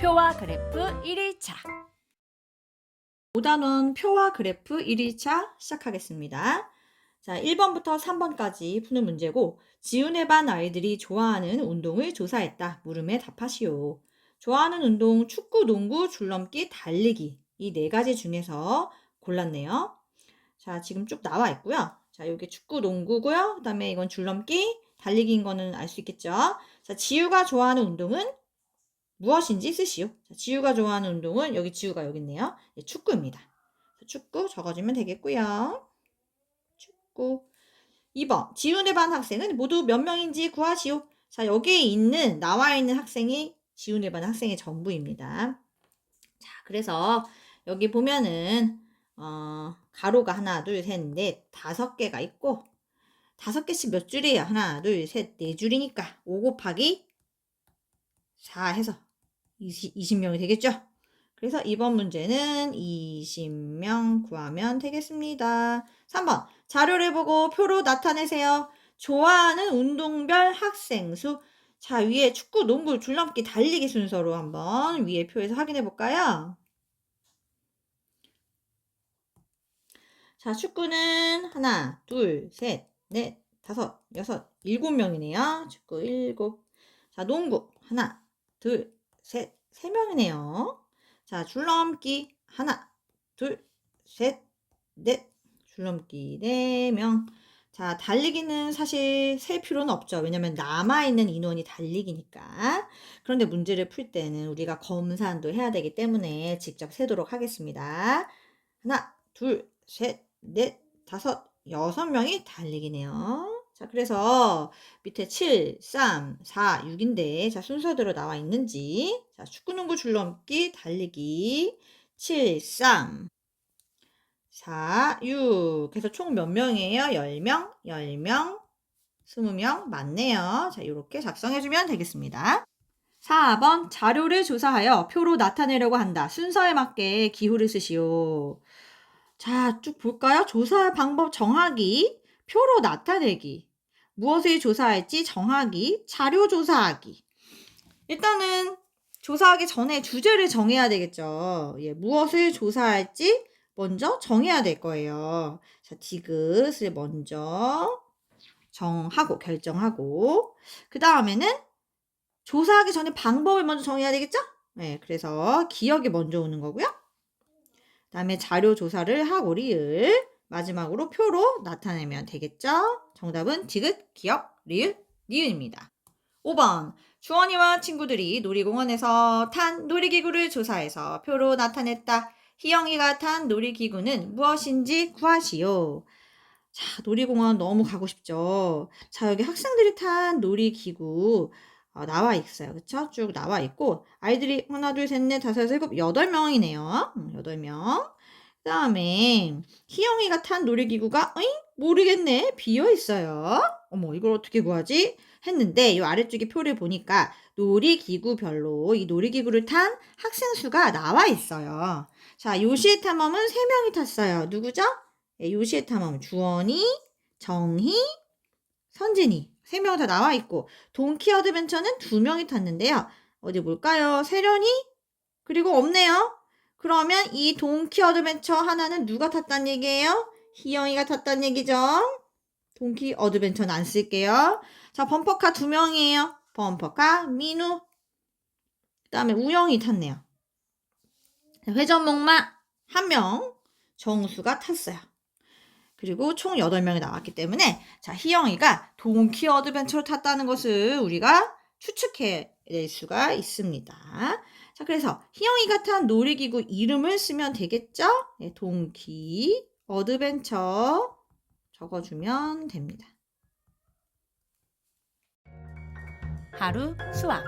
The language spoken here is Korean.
표와 그래프 1일차 5단원 표와 그래프 1일차 시작하겠습니다. 자, 1번부터 3번까지 푸는 문제고, 지훈의 반 아이들이 좋아하는 운동을 조사했다. 물음에 답하시오. 좋아하는 운동, 축구, 농구, 줄넘기, 달리기. 이 네 가지 중에서 골랐네요. 자, 지금 쭉 나와 있고요. 자, 여기 축구, 농구고요. 그 다음에 이건 줄넘기, 달리기인 거는 알 수 있겠죠. 자, 지우가 좋아하는 운동은 무엇인지 쓰시오. 자, 지우가 좋아하는 운동은 여기 지우가 여기 있네요. 예, 축구입니다. 축구 적어주면 되겠고요. 축구. 2번. 지훈의 반 학생은 모두 몇 명인지 구하시오. 자, 여기에 있는 나와 있는 학생이 지훈의 반 학생의 전부입니다. 자, 그래서 여기 보면은 어, 가로가 하나, 둘, 셋, 넷, 다섯 개가 있고 다섯 개씩 몇 줄이에요? 하나, 둘, 셋, 네 줄이니까 5 곱하기 4 해서 20, 20명이 되겠죠? 그래서 이번 문제는 20명 구하면 되겠습니다. 3번. 자료를 보고 표로 나타내세요. 좋아하는 운동별 학생 수. 자, 위에 축구, 농구, 줄넘기, 달리기 순서로 한번 위에 표에서 확인해 볼까요? 자, 축구는 하나, 둘, 셋, 넷, 다섯, 여섯, 일곱 명이네요. 축구 일곱. 자, 농구 하나, 둘, 셋, 세 명이네요. 자, 줄넘기 하나, 둘, 셋, 넷. 줄넘기 네 명. 자, 달리기는 사실 셀 필요는 없죠. 왜냐면 남아있는 인원이 달리기니까. 그런데 문제를 풀 때는 우리가 검산도 해야 되기 때문에 직접 세도록 하겠습니다. 하나, 둘, 셋, 넷, 다섯, 여섯 명이 달리기네요. 자, 그래서 밑에 7, 3, 4, 6인데, 자, 순서대로 나와 있는지. 자, 축구, 농구, 줄넘기, 달리기. 7, 3, 4, 6. 그래서 총 몇 명이에요? 10명, 10명, 20명. 맞네요. 자, 이렇게 작성해주면 되겠습니다. 4번 자료를 조사하여 표로 나타내려고 한다. 순서에 맞게 기호를 쓰시오. 자, 쭉 볼까요? 조사 방법 정하기, 표로 나타내기, 무엇을 조사할지 정하기, 자료 조사하기. 일단은 조사하기 전에 주제를 정해야 되겠죠. 예, 무엇을 조사할지 먼저 정해야 될 거예요. 자, 디귿을 먼저 정하고 결정하고 그 다음에는 조사하기 전에 방법을 먼저 정해야 되겠죠? 네, 그래서 기억이 먼저 오는 거고요. 다음에 자료 조사를 하고 리을 마지막으로 표로 나타내면 되겠죠? 정답은 디귿, 기억, 리을, 니은입니다. 5번 주원이와 친구들이 놀이공원에서 탄 놀이기구를 조사해서 표로 나타냈다. 희영이가 탄 놀이기구는 무엇인지 구하시오. 자, 놀이공원 너무 가고 싶죠? 자, 여기 학생들이 탄 놀이기구 어, 나와 있어요. 그쵸? 쭉 나와 있고, 아이들이 하나, 둘, 셋, 넷, 다섯, 여섯, 일곱, 여덟 명이네요. 음, 여덟 명. 그 다음에, 희영이가 탄 놀이기구가, 어잉? 모르겠네. 비어 있어요. 어머, 이걸 어떻게 구하지? 했는데, 이 아래쪽에 표를 보니까, 놀이기구별로 이 놀이기구를 탄 학생 수가 나와 있어요. 자, 요시의 탐험은 세명이 탔어요. 누구죠? 예, 요시의 탐험, 주원이, 정희, 선진이. 세명다 나와 있고, 동키 어드벤처는 두 명이 탔는데요. 어디 볼까요? 세련이? 그리고 없네요. 그러면 이 동키 어드벤처 하나는 누가 탔단 얘기예요? 희영이가 탔단 얘기죠. 동키 어드벤처는 안 쓸게요. 자, 범퍼카 두 명이에요. 범퍼카, 민우. 그 다음에 우영이 탔네요. 회전목마 한 명, 정수가 탔어요. 그리고 총 8명이 나왔기 때문에 자, 희영이가 동키 어드벤처를 탔다는 것을 우리가 추측해낼 수가 있습니다. 자, 그래서 희영이가 탄 놀이기구 이름을 쓰면 되겠죠? 네, 동키 어드벤처 적어주면 됩니다. 하루 수학